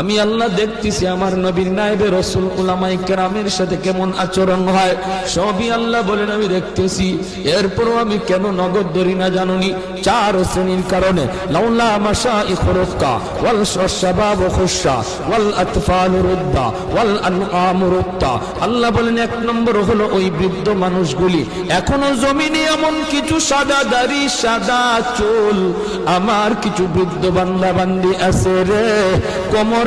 আমি আল্লাহ দেখতেছি আমার নবীর নাইবে রসুল উলামাই কেরামের সাথে কেমন আচরণ হয়, সবই আল্লাহ বলেন, আমি দেখতেছি। এরপরও আমি কেন নগদ ধরি না জানুনি? চার শ্রেণির কারণে। লাউলা ওয়াল ওয়াল ওয়াল আল্লাহ বলেন, এক নম্বর হলো ওই বৃদ্ধ মানুষগুলি এমন কিছু সাদা দাড়ি, সাদা চুল, আমার কিছু বৃদ্ধ বান্দা বান্দি আছে রে। কোমর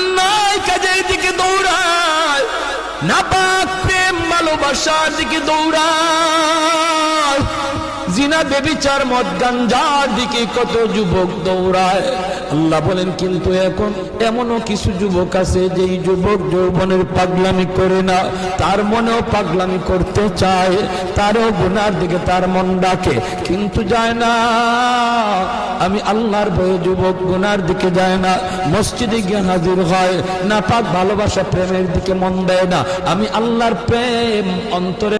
অন্যায় কাজের দিকে দৌড়ায়, নাপাক প্রেম ভালোবাসার দিকে দৌড়ায়। জিনা বেবিচার মদ গাঞ্জার দিকে কত যুবক দৌড়ায়। আল্লাহ বলেন, কিন্তু এখন এমনও কিছু যুবক আছে যেই যুবক যৌবনের পাগলামি করে না। তার মনেও পাগলামি করতে চায়, তারও গুনার দিকে তার মন ডাকে। কিন্তু যায় না। আমি আল্লাহর ভয়ে যুবক গুনার দিকে যায় না। মসজিদে গিয়ে হাজির হয়। না পাক ভালোবাসা প্রেমের দিকে মন দেয় না। আমি আল্লাহর প্রেম অন্তরে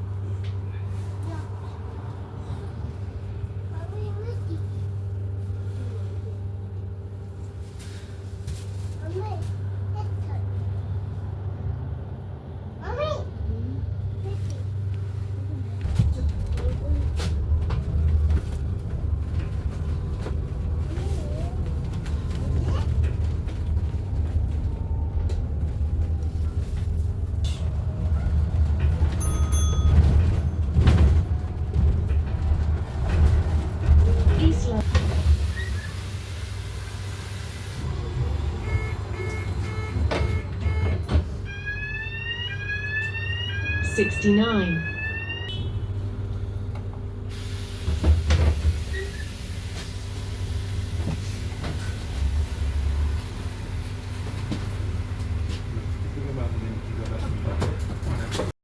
69.